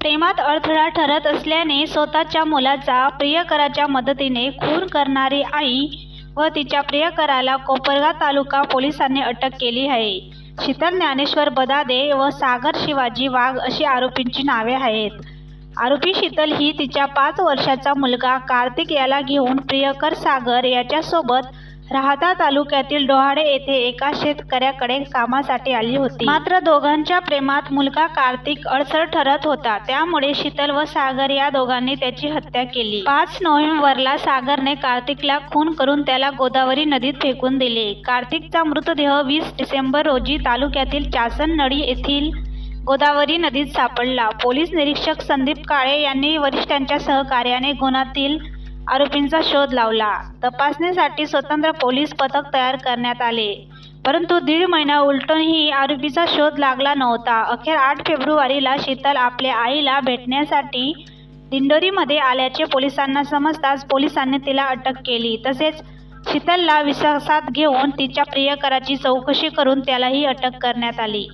प्रेमात अडथळा ठरत असल्याने स्वतःच्या मुलाचा प्रियकराच्या मदतीने खून करणारी आई व तिच्या प्रियकराला कोपरगाव तालुका पोलिसांनी अटक केली आहे. शीतल ज्ञानेश्वर बदादे व सागर शिवाजी वाघ अशी आरोपींची नावे आहेत. आरोपी शीतल ही तिच्या पाच वर्षाचा मुलगा कार्तिक याला घेऊन प्रियकर सागर याच्यासोबत राहाता तालुक्यातील डोहाडे येथे एका शेतकऱ्याकडे कामासाठी आली होती. मात्र दोघांच्या प्रेमात मुलगा कार्तिक अडसर ठरत होता. त्यामुळे शीतल व सागर या दोघांनी त्याची हत्या केली. पाच नोव्हेंबरला सागरने कार्तिकला खून करून त्याला गोदावरी नदीत फेकून दिले. कार्तिकचा मृतदेह वीस डिसेंबर रोजी तालुक्यातील चासन नडी येथील गोदावरी नदीत सापडला. पोलीस निरीक्षक संदीप काळे यांनी वरिष्ठांच्या सहकार्याने गुणातील आरोपींचा शोध लावला. तपासणीसाठी स्वतंत्र पोलीस पथक तयार करण्यात आले. परंतु दीड महिना उलटूनही आरोपीचा शोध लागला नव्हता. अखेर आठ फेब्रुवारीला शीतल आपल्या आईला भेटण्यासाठी दिंडोरीमध्ये आल्याचे पोलिसांना समजताच पोलिसांनी तिला अटक केली. तसेच शीतलला विश्वासात घेऊन तिच्या प्रियकराची चौकशी करून त्यालाही अटक करण्यात आली.